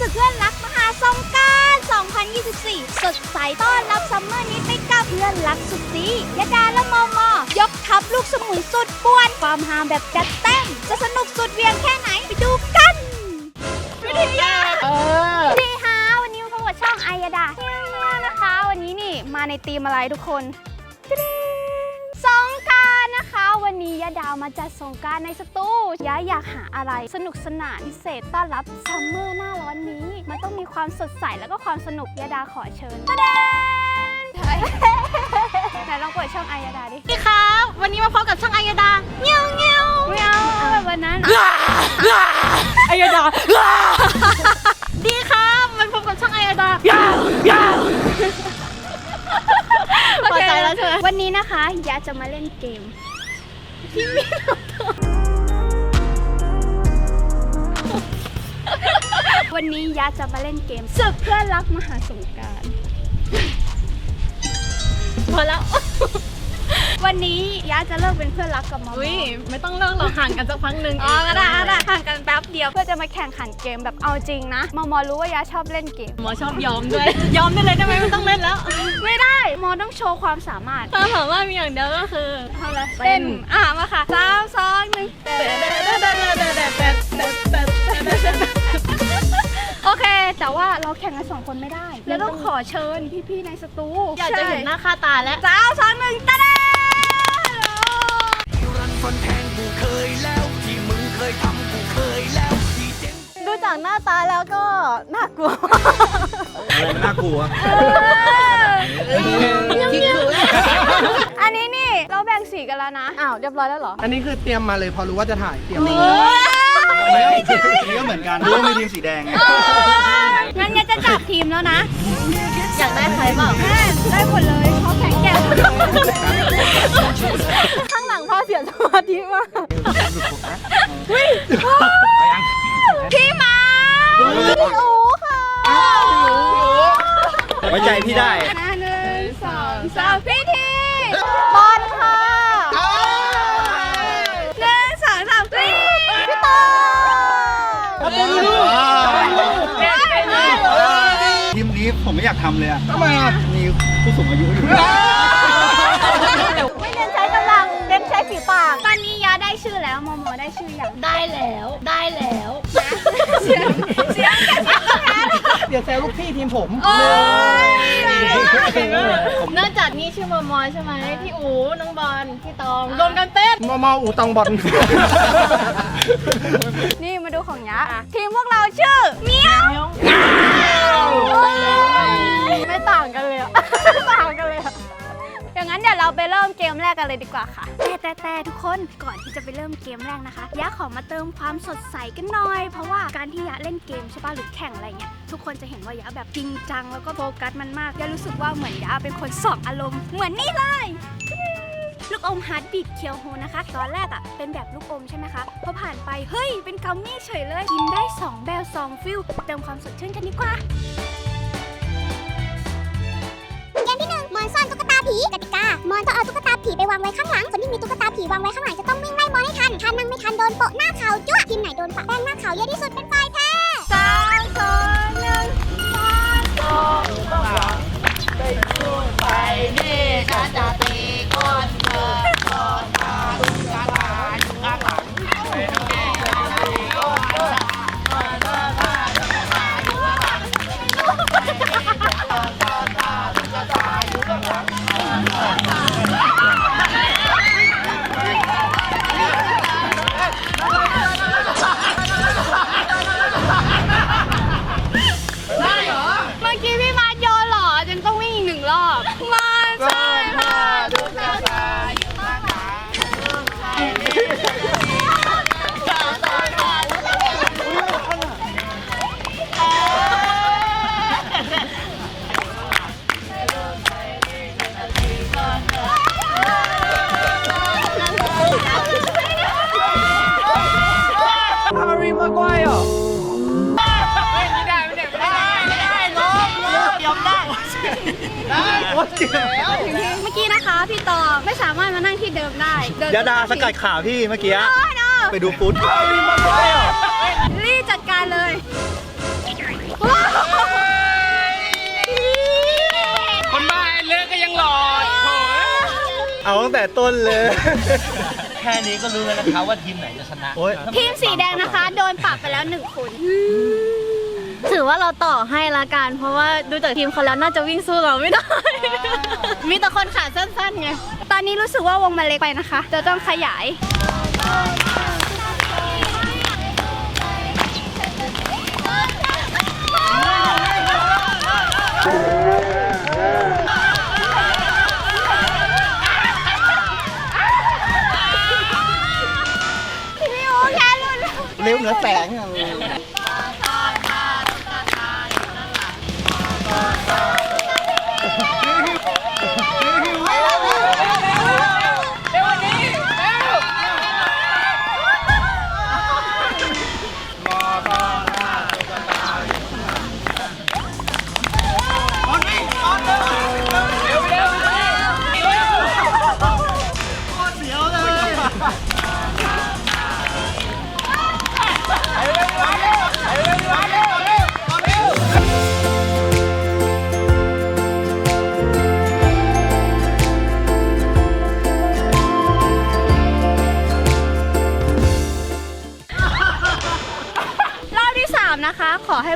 ศึกเพื่อนรักมหาสงกราร2024 สดใสต้อนรับซัมเมอร์นี้ไปกับเพื่อนรักสุดสียดาและมอมอยกทัพลูกสมุนสุดป่วน ความฮาแบบจัดเต็ม จะสนุกสุดเวียงแค่ไหนไปดูกันวิทยาเออ สวัสดีค่ะวันนี้มาพบกับช่องไอยดาเนี่ยนะคะ วันนี้นี่มาในธีมอะไรทุกคน วันนี้ยาดาวมาจัดสงกรารในสตูยาอยากหาอะไรสนุกสนานพิเศษต้อนรับซัมเมอร์หน้าร้อนนี้ มันต้องมีความสดใสแล้วก็ความสนุกยาดาขอเชิญตะเดนไหนลองเปิดช่องไอยดาดิสวัสดีครับ วันนี้มาพบกับช่างอายดาเงี้ยวเงี้ยวไม่เอาแบบวันนั้นอายดาดีครับมาพบกับช่างอายดาพอใจแล้วใช่ไหมวันนี้นะคะยาจะมาเล่นเกม ที่มีวันนี้ยาจะมาเล่นเกมสึกเพื่อนรักมหาสงกรารพอแล้ว วันนี้ยาจะเลิกเป็นเพื่อนรักกับมอมอุ้ยไม่ต้องเลิกเราห่างกันสักพักหนึ่งอ๋อก็ได้ก็ได้ห่างกันแป๊บเดียวเพื่อจะมาแข่งขันเกมแบบเอาจริงนะมอมอรู้ว่ายาชอบเล่นเกมหมอชอบยอมด้วย ยอมได้เลยได้ไหมไม่ต้องเล่นแล้ว ไม่ได้มอต้องโชว์ความสามารถตอนถามว่ามีอย่างเดียวก็คือทำอะไรเต้นอะมาค่ะสามสองหนึ่งโอเค แต่ว่าเราแข่งกันสองคนไม่ได้ แล้วต้องขอเชิญพี่ๆในสตูอยากจะเห็นหน้าค่าตาแล้วสาวสองหนึ่งตะเด้รั นฟันแทงกูเคยแล้วที่มึงเคยทำกูเคยแล้วที่เจ๊งดูจากหน้าตาแล้วก็น่ากลัว อะไรมันน่ากลัวอันนี้นี่เราแบ่งสีกันแล้วนะอ้าวเรียบร้อยแล้วเหรออันนี้คือเตรียมมาเลยพอรู้ว่าจะถ่ายเตรียมมาเฮ้ยนี่ก็เหมือนกันรู้ว่ามีทีมสีแดงไงงั้นงั้นจะจับทีมแล้วนะ อยากได้ใครเปล่าแม่ได้หมดเลยเขาแข่งแก่หมดเลยข้างหลังพ่อ เสียสมาธิมากพี่มาพี่อูค่ะไว้ใจพี่ได้หนึ่งสองสามพี่ทีบอลค่ะหนึ่งสองสามพี่พี่ตอทีมนี้ผมไม่อยากทำเลยอะทำไมอะมีผู้สูงอายุอยู่ ฝีปาก ตอนนี้ยาได้ชื่อแล้วมอมอได้ชื่อยังได้แล้ว ได้แล้วเสียงเสียงแค่เสียงก็แพ้แล้วเดี๋ยวแซวลูกพี่ทีมผมโอ้ยนอกจากนี้ชื่อมอมอใช่ไหมพี่อูน้องบอลพี่ตองรวมกันเป็นมอมออูตองบอลนี่มาดูของยะทีมพวกเราชื่อเมียวไม่ต่างกันเลยอะ อย่างนั้นเดี๋ยวเราไปเริ่มเกมแรกกันเลยดีกว่าค่ะ แต่แต่แต่ทุกคนก่อนที่จะไปเริ่มเกมแรกนะคะยะขอมาเติมความสดใสกันหน่อย เพราะว่าการที่ยะเล่นเกมใช่ป่ะหรือแข่งอะไรเงี้ยทุกคนจะเห็นว่ายะแบบจริงจังแล้วก็โฟกัสมันมากยะรู้สึกว่าเหมือนยะเป็นคนสอบอารมณ์เหมือนนี่เลยลูกอมฮาร์ดบีทเคียวโฮนะคะ ตอนแรกอะ่ะเป็นแบบลูกอมใช่ไหมคะพอผ่านไปเฮ้ย เป็นกัมมี่เฉยเลย กินได้ 2 แบบ2ฟิลเติมความสดชื่นกันดีกว่า เกมที่หนึ่งมอนซ่อนตุ๊กตาผีกติกา มอนต้องเอาตุ๊กตาผีไปวางไว้ข้างหลังคนที่มีตุ๊กตาผีวางไว้ข้างหลังจะต้องวิ่งไล่มอนให้ทันถ้านั่งไม่ทันโดนโปะหน้าเขาจ้วทีมไหนโดนปะแป้งหน้าเขาเยอะที่สุดเป็นฝ่าย ยาดาสกัดข่าวพี่เมื่อกี้ไปดูฟุตดรีจัดการเลยคนบ้าเลือกก็ยังหลอดเอาตั้งแต่ต้นเลย แค่นี้ก็รู้แล้วนะคะว่าทีมไหนจะชนะทีมสีแดงนะคะ โดนปรับไปแล้วหนึ่งคนถือว่าเราต่อให้ละกันเพราะว่าดูจากทีมเขาแล้วน่าจะวิ่งสู้เราไม่ได้ มีแต่คนขาสั้นๆไง อนนี้รู้สึกว่าวงมันเล็กไปนะคะจะต้องขยายพี่โอแค่ลุ้นเร็วเหนือแสงอะ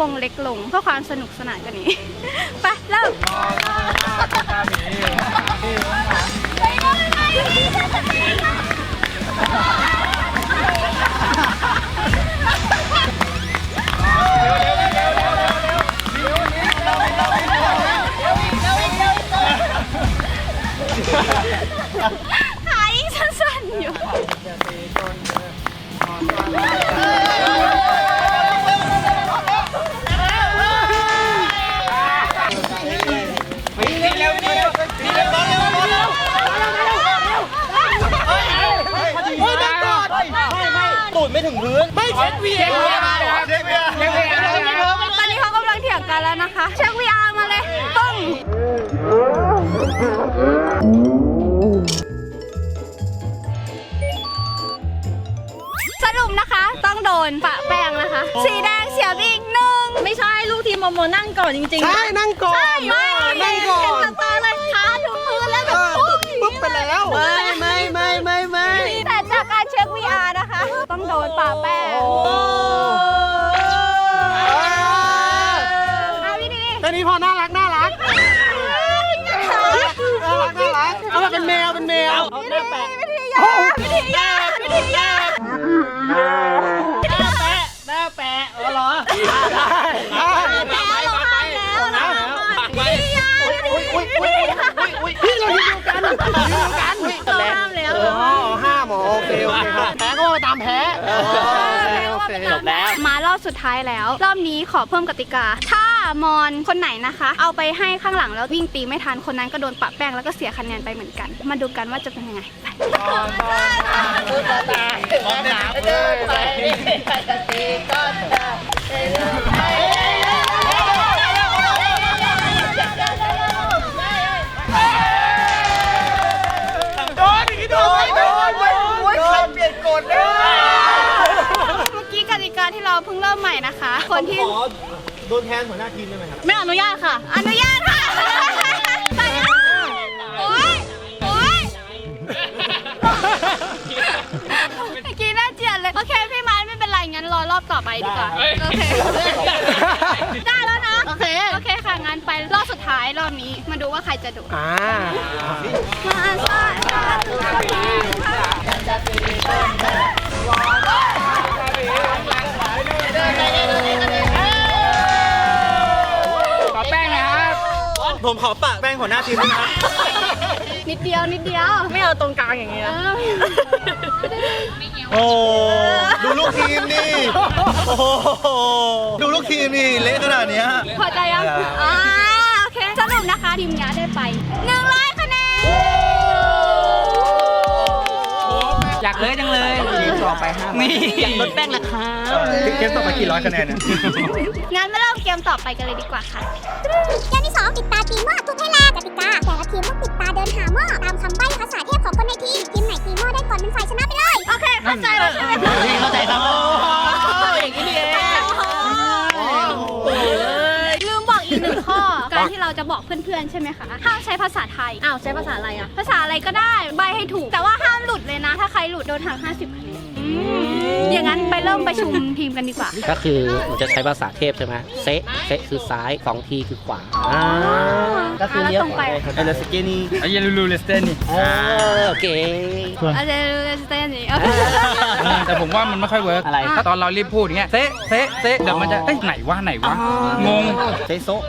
วงเล็กลงเพื่อความสนุกสนานกันนี้ ไปเริ่มข เช็ดเวียเช็ดเวียเช็ดเวียตอนนี้เขากำลังเถียงกันแล้วนะคะ เช็ค VR มาเลยตึ้งสรุปนะคะ ต้องโดนปะแป้งนะคะ สีแดงเสียบอีกหนึ่งไม่ใช่ลูกทีมโมโมนั่งก่อนจริงๆใช่นั่งก่อนไม่นั่งก่อนเห็นนกับตาเลยขาถึงพื้นแล้วแบบปุ๊บไปแล้วไม่ไม่ไม่ไม่ ดนปะแป้งเอาวิธีแค่นี้พอน่ารักน่ารักน่ารักน่ารักเอามาเป็นแมวเป็นแมววิธีวิธียาวิธียาวิธียาหน้าแปะเออเหรอแล้ สุดท้ายแล้ว รอบนี้ขอเพิ่มกติกา ถ้ามอนคนไหนนะคะ เอาไปให้ข้างหลังแล้ววิ่งตีไม่ทันคนนั้นก็โดนปะแป้งแล้วก็เสียคะแนนไปเหมือนกัน มาดูกันว่าจะเป็นยังไงไปโดนอีกโดนโดนโดนใครเปลี่ยนกฎเนี่ย เมื่อกี้กติกาที่ เราเพิ่งเริ่มใหม่นะคะ คนที่ ขอโดนแทนหัวหน้าทีมได้ไหมครับ ไม่อนุญาตค่ะ อนุญาตค่ะไปอะโอ๊ยโอ๊ยเมื่อกี้น่าเจียดเลย โอเค พี่ไม้ไม่เป็นไร งั้นรอรอบต่อไปดีกว่าโอเค ได้แล้วนะ โอเค โอเคค่ะ งั้นไปรอบสุดท้ายรอบนี้ มาดูว่าใครจะโดดอ่า มาซ่า ขอแป้งนะครับ ผมขอปะแป้งหัวหน้าทีมด้วยนะครับ นิดเดียวนิดเดียวไม่เอาตรงกลางอย่างเงี้ยเออโอ้ดูลูกทีมนี่โอ้โหดูลูกทีมนี่เละขนาดเนี้ย พอใจยังอ่าโอเค สรุปนะคะทีมยาได้ไปหนึ่งร้อยคะแนน อยากเลยจังเลยทีมต่อไปห้ามนี่อยากลดแป้งราคาเกมต่อไปกี่ร้อยคะแนนเนี่ยงั้นมาเริ่มเกมต่อไปกันเลยดีกว่าค่ะเกมที่2ปิดตาตีหม้อทุบให้แลกกติกาแต่ละทีมต้องปิดตาเดินหาหม้อตามคำใบ้ภาษาเทพของคนในทีมทีมไหนตีหม้อได้ก่อนเป็นฝ่ายชนะไปเลยโอเค จะบอกเพื่อนๆใช่ไหมคะห้ามใช้ภาษาไทยอ้าวใช้ภาษาอะไรอะภาษาอะไรก็ได้ใบให้ถูก แต่ว่าห้ามหลุดเลยนะ ถ้าใครหลุดโดนหัก50คะแนนอย่างนั้นไปเริ่มประชุมทีมกันดีกว่า ก็คือมันจะใช้ภาษาเทพใช่ไหมเซะเซะคือซ้ายสองทีคือขวาอ่าก็คือเลี้ยวแล้วตรงไปเอลสเกนี่อายุลูเลสเตนนี่อ่าโอเคอาจจะสเตนนี่แต่ผมว่ามันไม่ค่อยเวิร์กอะไรถ้าตอนเรารีบพูดอย่างเงี้ยเซะเซะเซะเดี๋ยวมันจะเอ้ยไหนวะไหนวะงงเซโซะ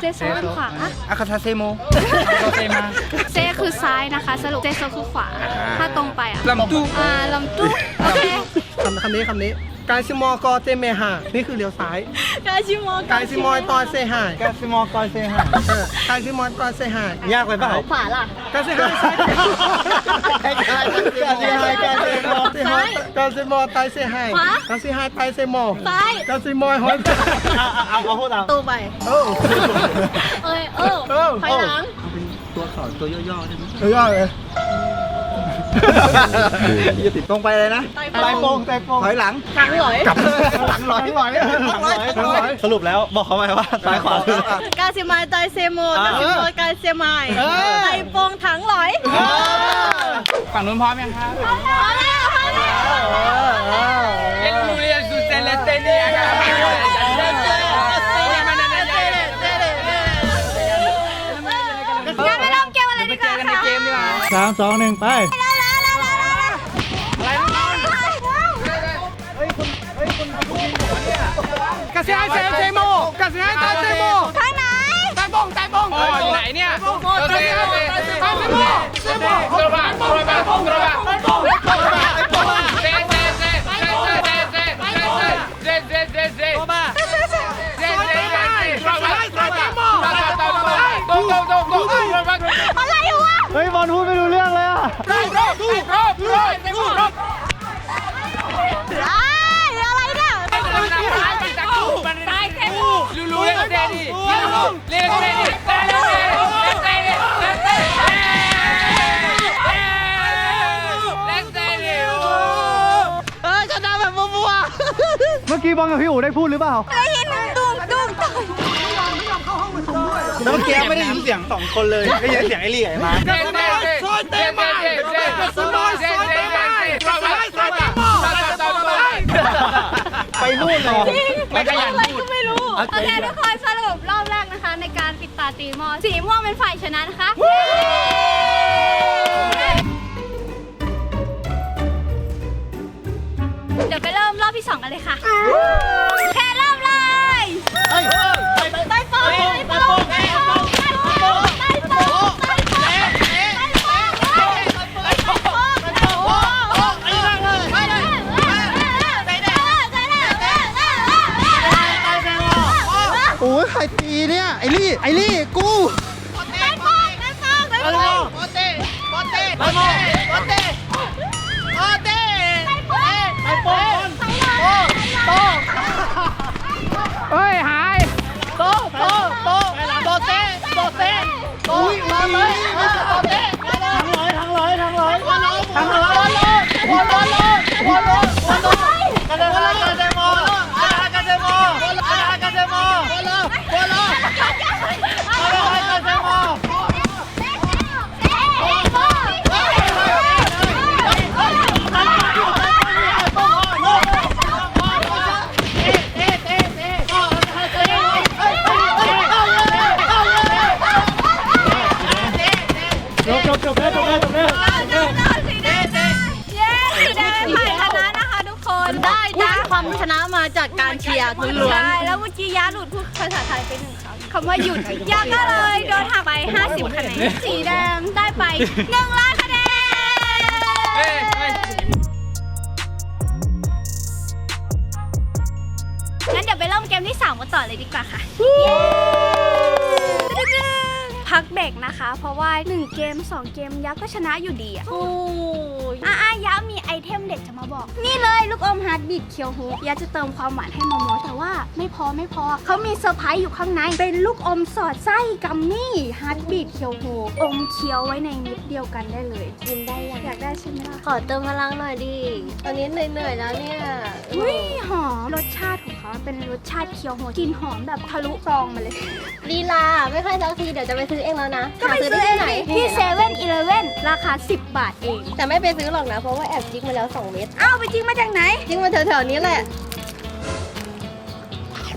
เจโซคือขวาอาคาทาเซโมโรเซมา เซคือซ้ายนะคะ สรุปเจโซคือขวา ถ้าตรงไปอะลำตู้ อ่าลำตุ๊กโอเค คำคำนี้คำนี้ การซิมอกอเตเมหานี่คือเลี้ยวซ้าย กาชิโมการซิมอยตอนเซหายแกสมอลกอยเซฮะเออการซิมอยตอนเซหายยากไปเปล่า ขวาล่ะ การซิหายซ้ายการเซฮายการเซมอลการซิมอยตายเซหายการซิหายตายเซมอซ้ายการซิมอยหอยเอาเอาพูดเอาตูไปโอ้เอ้ยเออเออ ถอยหลัง ตัวขอตัวย่อๆได้ไหม เออยอดเลย อย่าติดตรงไปเลยนะไตไตโปโปงงไตโปงถอยหลังทางหลอยกลับหลังร้อยร้อยร้อยร้อยสรุปแล้วบอกเขาไหมว่าซ้ายขวาคือกาซิมายไตเซโมกาซิโมกาเซมายเออไตโปงถังหลอยฝั่งนู้นพร้อมยังครับพอแล้วพอแล้วเอ็นลูเรียนสุเซเลสเตนี่อาครับงั้นไปเริ่มเกมอะไรดีกว่าค่ะเกมดีกว่าสามสองหนึ่งไป Kasihan sa LTO! Kasihan sa LTO! เลสเตนี่เลสเตนี่เลสเตนี่เลสเตนี่เลสเตนี่เออชนะแบบมัวเมื่อกี้บอลกับพี่อู๋ได้พูดหรือเปล่าได้ยินตุ้มตุ้มตุ้มแล้วเมื่อกี้ไม่ได้ยินเสียงสองคนเลยได้ยินเสียงไอ้ลี่กับไอ้มาร์คเลสเตนี่ซอยเต็มไปเลสเตนี่เลสเตนี่โรบาโรบาโตโตโตไปนู่นเลยไม่ขยันพูดไม่รู้ โอเคทุกคนสรุปรอบแรกนะคะ ในการปิดตาตีหมอสีม่วงเป็นฝ่ายชนะนะคะเดี๋ยวไปเริ่มรอบที่2กันเลยค่ะโอเคเริ่มเลยารเชียร์ล้วนใช่แล้วเมื่อกี้ยาหลุดพูดภาษาไทยไปหนึ่งคำคำว่าหยุดยาก็เลยโดนหักไป 50คะแนนสีแดงได้ไป1ล้านคะแนนเฮ้ยเฮ้ยงั้นเดี๋ยวไปเริ่มเกมที่3กันต่อเลยดีกว่าค่ะพักเบรกนะคะ เพราะว่า 1 เกม 2 เกมยักษ์ก็ชนะอยู่ดีอะๆโอ้อะอะยะมีไอเทมเด็ดจะมาบอก นี่เลยลูกอมฮาร์ดบีทเคียวโฮยะจะเติมความหวานให้โมโมแต่ว่าไม่พอไม่พอ เขามีเซอร์ไพรส์อยู่ข้างใน เป็นลูกอมสอดไส้กัมมี่ฮาร์ดบีทเคียวโฮอมเคี้ยวไว้ในนิดเดียวกันได้เลยกินได้ ยังอยากได้ใช่ไหมล่ะขอเติมพลังหน่อยดิตอนนี้เหนื่อยๆแล้วเนี่ยอุ้ยหอมรสชาติของเขาเป็นรสชาติเคียวโฮกลิ่นหอมแบบทะลุซองมาเลยลีลาไม่ค่อยสักทีเดี๋ยวจะไปซื้อเองแล้วนะก็ไปหาซื้อได้เองที่ไหนดิที่เซเว่นอีเลเว่นราคา 10 บาทเอง แต่ไม่ไปซื้อหรอกนะเพราะว่าแอบจิกมาแล้ว 2 เม็ดเอ้าไปจริงมาจากไหนจิกมาแถวๆนี้แหละ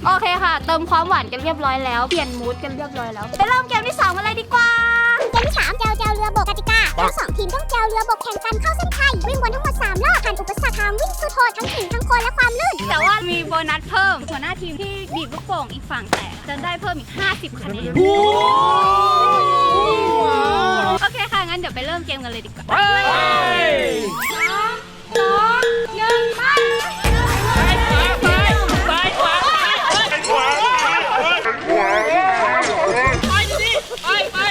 โอเคค่ะ เติมความหวานกันเรียบร้อยแล้ว เปลี่ยนมูดกันเรียบร้อยแล้ว ไปเริ่มเกมที่สองกันเลยดีกว่า รือบกกติกาทั้งสองทีมต้องแจวเรือบกแข่งกันเข้าเส้นชัยวิ่งวนทั้งหมด3รอบผ่านอุปสรรคทางวิ่งสุดโหดทั้งหินทั้งโคลนและความลื่น แต่ว่ามีโบนัสเพิ่มหัวหน้าทีมที่ดีดลูกโป่งอีกฝั่งแตกจะได้เพิ่มอีก 50คะแนนโอเคค่ะ งั้นเดี๋ยวไปเริ่มเกมกันเลยดีกว่าส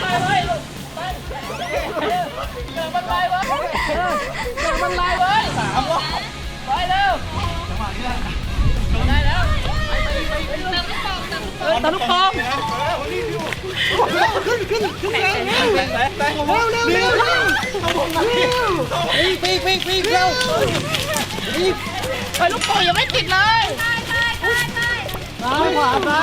ไปเลยลูก นไลน์เลยสามสองหนึ่งไปซ้ายขวาซ้า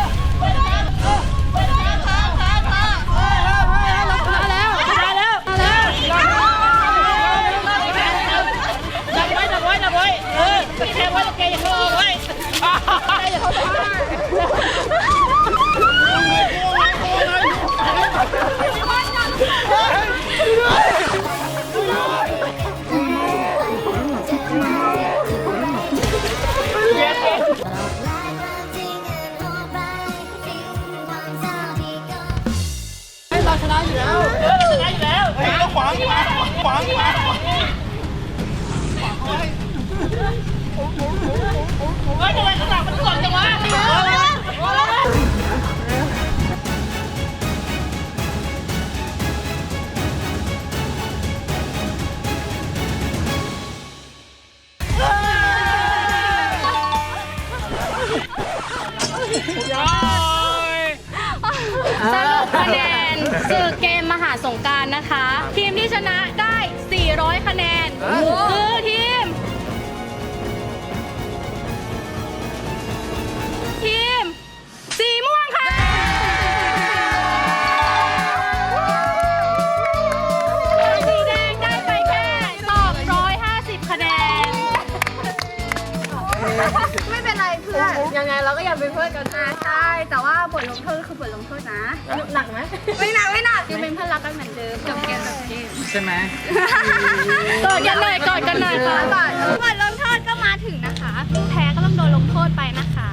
ส ไม่เป็นไรเพื่อน ยังไงเราก็ยังเป็นเพื่อนกันอ่าใช่ แต่ว่าบทลงโทษคือบทลงโทษนะ หนักไหมไม่หนักไม่หนักยังเป็นเพื่อนรักกันเหมือนเดิมจบเกมจบเกมใช่ไหมกอดกันหน่อยกอดกันหน่อยค่ะก่อนบทลงโทษก็มาถึงนะคะผู้แพ้ก็ต้องโดนลงโทษไปนะคะ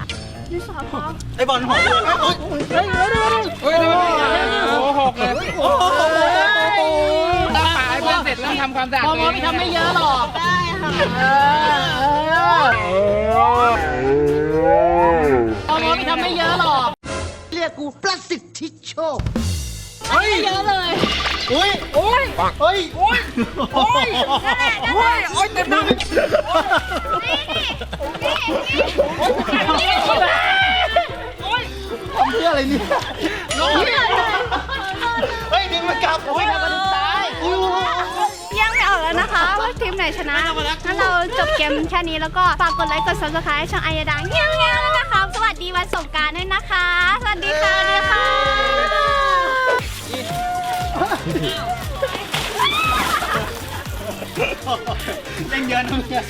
ดิสอพร้อมไอบอลหอมเฮ้ยดูดิโอ้หกเลยโอ้โหตั้งป่าให้เพื่อนเสร็จต้องทำความสะอาดตัวเองไม่ทำไม่เยอะหรอก เอาน้องไปทำไม่เยอะหรอกเรียกกูประสิทธิโชคเฮ้ยเยอะเลยอุ้ยโอ้ยเฮ้ยโอ้ยโอ้ยนั่นแหละนั่นแหละโอ้ยเต็มหน้าทำเพื่ออะไรเนี่ยเฮ้ยดึงมันกลับโอ้ย แล้วนะคะว่าทีมไหนชนะงั้นเราจบเกมแค่นี้แล้วก็ฝากกดไลค์กด subscribe ช่องไอาดังเงี้ยๆแล้วนะคะ สวัสดีวันสงกรารด้วยนะคะ สวัสดีค่ะสวัสดีค่ะเล่นเยอะนะเนี่ย